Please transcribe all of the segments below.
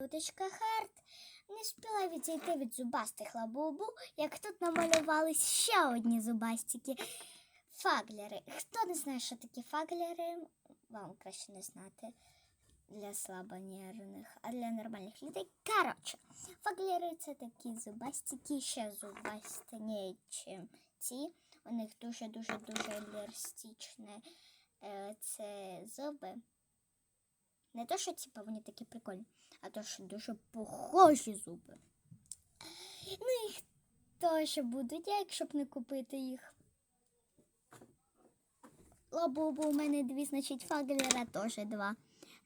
Уточка Харт не спіла відійти від зубастих лабубу, як тут намалювались ще одні зубастики. Фаглери. Хто не знає, що такі фаглери, вам краще не знати для слабонервних, а для нормальних людей. Коротше, фаглери це такі зубастики, ще зубастіні, чим ці. У них дуже-дуже-дуже еластичне е, це зуби. Не то, що типа вони такі прикольні, а то, що дуже похожі зуби. Ну їх теж будуть, якщо б не купити їх. Лабубу у мене дві, значить фаглера теж два.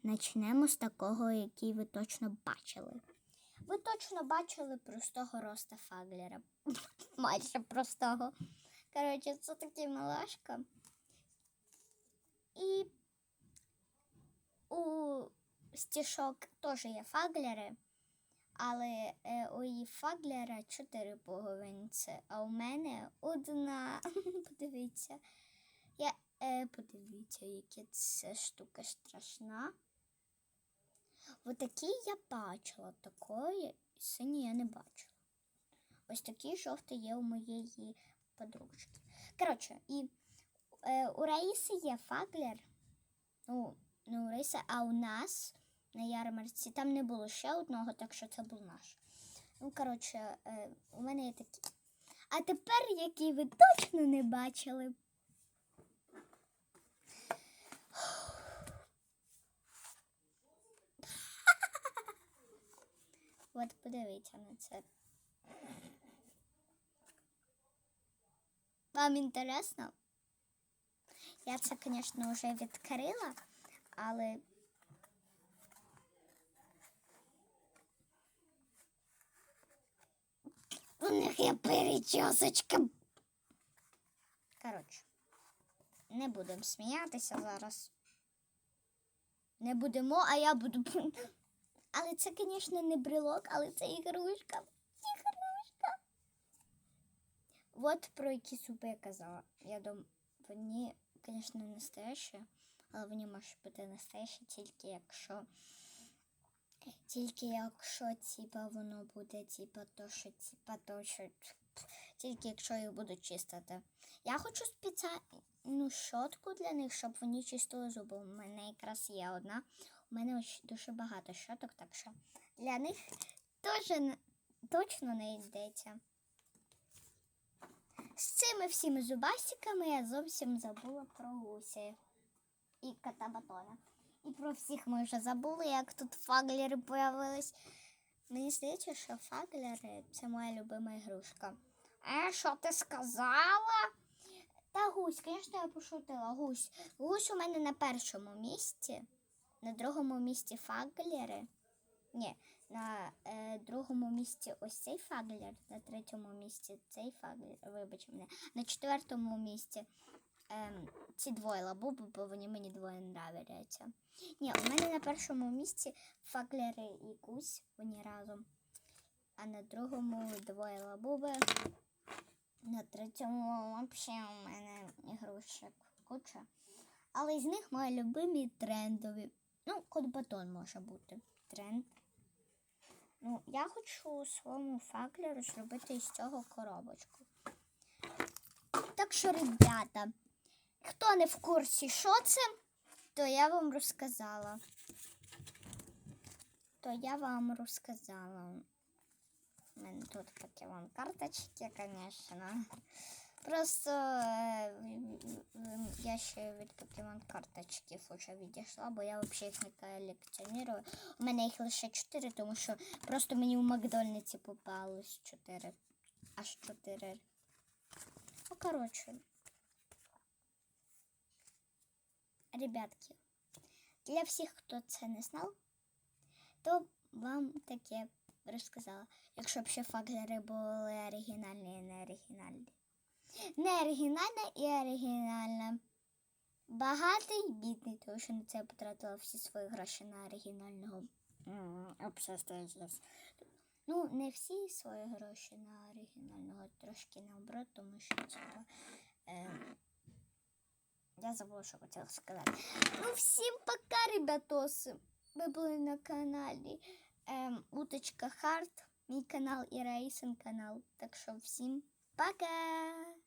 Начнемо з такого, який ви точно бачили. Ви точно бачили простого роста фаглера. Майже простого. Коротше, це такий малашка. І у стішок теж є фаглери, але е, у її фаглера чотири пуговинці, а у мене одна. Подивіться. Я, е, подивіться, яка це штука страшна. Отакий я бачила, такої синій я не бачила. Ось такий жовтий є у моєї подружки. Коротше, і е, у Раїси є фаглер. Ну, не у Раїси, а у нас на ярмарці там не було ще одного, так що це був наш. Ну, коротше, е, у мене є такі. А тепер, який ви точно не бачили. От подивіться на це. Вам інтересно? Я це, звісно, вже відкрила, але. У них є перечосочка. Коротше, не будемо сміятися зараз. Не будемо, а я буду. Але це, звісно, не брелок, але це ігрушка. Ігрушка. От про які зуби я казала. Я думаю, вони, звісно, не настоящі, але вони можуть бути настоящі тільки якщо. Тільки якщо типа воно буде, типа то, що типа то, що тільки якщо їх будуть чистити. Я хочу спеціальну щотку для них, щоб вони чистили зуби. У мене якраз є одна. У мене дуже багато щоток, так що для них теж точно не йдеться. З цими всіми зубастиками я зовсім забула про гуся і кота батона. І про всіх ми вже забули, як тут фаглери появились. Мені здається, що фаглери це моя любима ігрушка. А що ти сказала? Та гусь, звісно, я пошутила. Гусь. Гусь у мене на першому місці, на другому місці фаглери. Ні, на е, другому місці ось цей фаглер, на третьому місці цей фаглер, вибач мене, на четвертому місці ем, ці двоє лабуби, бо вони мені двоє нравляться. Ні, у мене на першому місці фаглери і гусь, вони разом. А на другому двоє лабуби. На третьому взагалі у мене ігрушок куча. Але з них мої любимі трендові. Ну, кот батон може бути. Тренд. Ну, я хочу своєму факлеру зробити із цього коробочку. Так що, ребята, хто не в курсі, що це, то я вам розказала. То я вам розказала. У мене тут покемон карточки, звісно. Просто е, я ще від покемон карточків вже відійшла, бо я взагалі їх не колекціоную. У мене їх лише 4, тому що просто мені у Макдональдсі попалось 4. Аж 4. Ну, коротше. Ребятки, для всіх, хто це не знав, то вам таке розказала. Якщо б ще фаглери були оригінальні і не оригінальні. Не оригінальна і оригінальна. Багатий бідний, тому що на це потратила всі свої гроші на оригінального. Ну, не всі свої гроші на оригінального, трошки наоборот, тому що типа. Е, я забула, що хотіла сказати. Ну, всім пока, ребятоси. Ви були на каналі. Ем, Уточка Харт, мій канал і Раїсин канал. Так що всім пока!